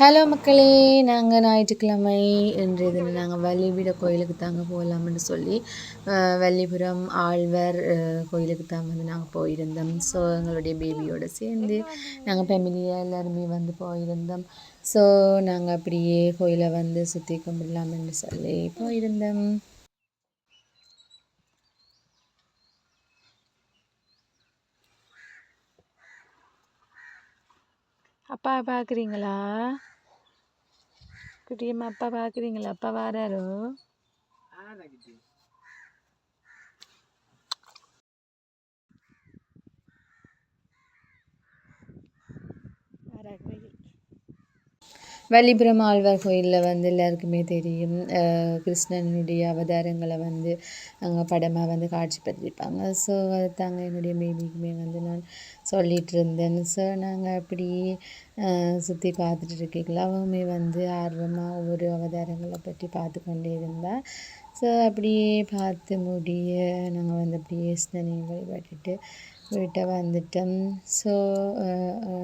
Hello மக்களே நாங்கள் ஞாயிற்றுக்கிழமை இன்றைய தினம் நாங்கள் வள்ளிபீட கோயிலுக்கு தாங்க போகலாம்னு சொல்லி வள்ளிபுரம் ஆழ்வார் கோயிலுக்கு தான் வந்து நாங்கள் போயிருந்தோம். ஸோ எங்களுடைய பேபியோடு சேர்ந்து நாங்கள் ஃபேமிலியாக எல்லாருமே வந்து போயிருந்தோம். ஸோ நாங்கள் அப்படியே கோயிலை வந்து சுற்றி கும்பிடலாம்னு சொல்லி போயிருந்தோம். அப்பா பார்க்குறீங்களா குட்டியம்மா அப்பா பார்க்குறீங்களா அப்பா வாராரோ? வள்ளிபுரம் ஆழ்வார் கோயிலில் வந்து எல்லாருக்குமே தெரியும். கிருஷ்ணனுடைய அவதாரங்களை வந்து அங்கே படமாக வந்து காட்சிப்படுத்தியிருப்பாங்க ஸோ அது தாங்க என்னுடைய பேபிக்குமே வந்து நான் சொல்லிகிட்டு இருந்தேன் ஸோ நாங்கள் அப்படியே சுற்றி பார்த்துட்டு இருக்கீங்களா? அவங்களுமே வந்து ஆர்வமாக ஒவ்வொரு அவதாரங்களை பற்றி பார்த்து கொண்டே இருந்தால் ஸோ அப்படியே பார்த்து முடிய நாங்கள் வந்து அப்படியே கிருஷ்ணனையும் வழிபட்டுட்டு வீட்டை வந்துட்டோம். ஸோ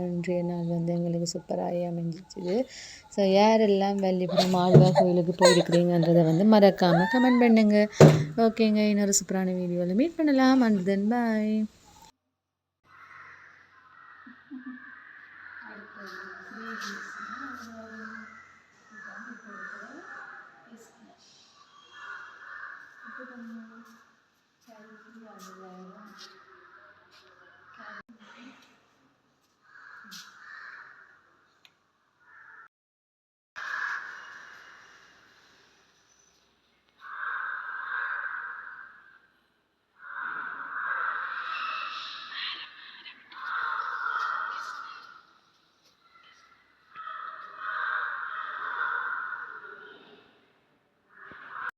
இன்றைய நாள் வந்து எங்களுக்கு சூப்பராக அமைஞ்சிச்சுது ஸோ யாரெல்லாம் வள்ளிபுரம் ஆழ்வார் கோயிலுக்கு போயிருக்கிறீங்கன்றதை வந்து மறக்காமல் கமெண்ட் பண்ணுங்க. ஓகேங்க இன்னொரு சூப்பரான வீடியோவில் மீட் பண்ணலாம். And then bye kendini yerlere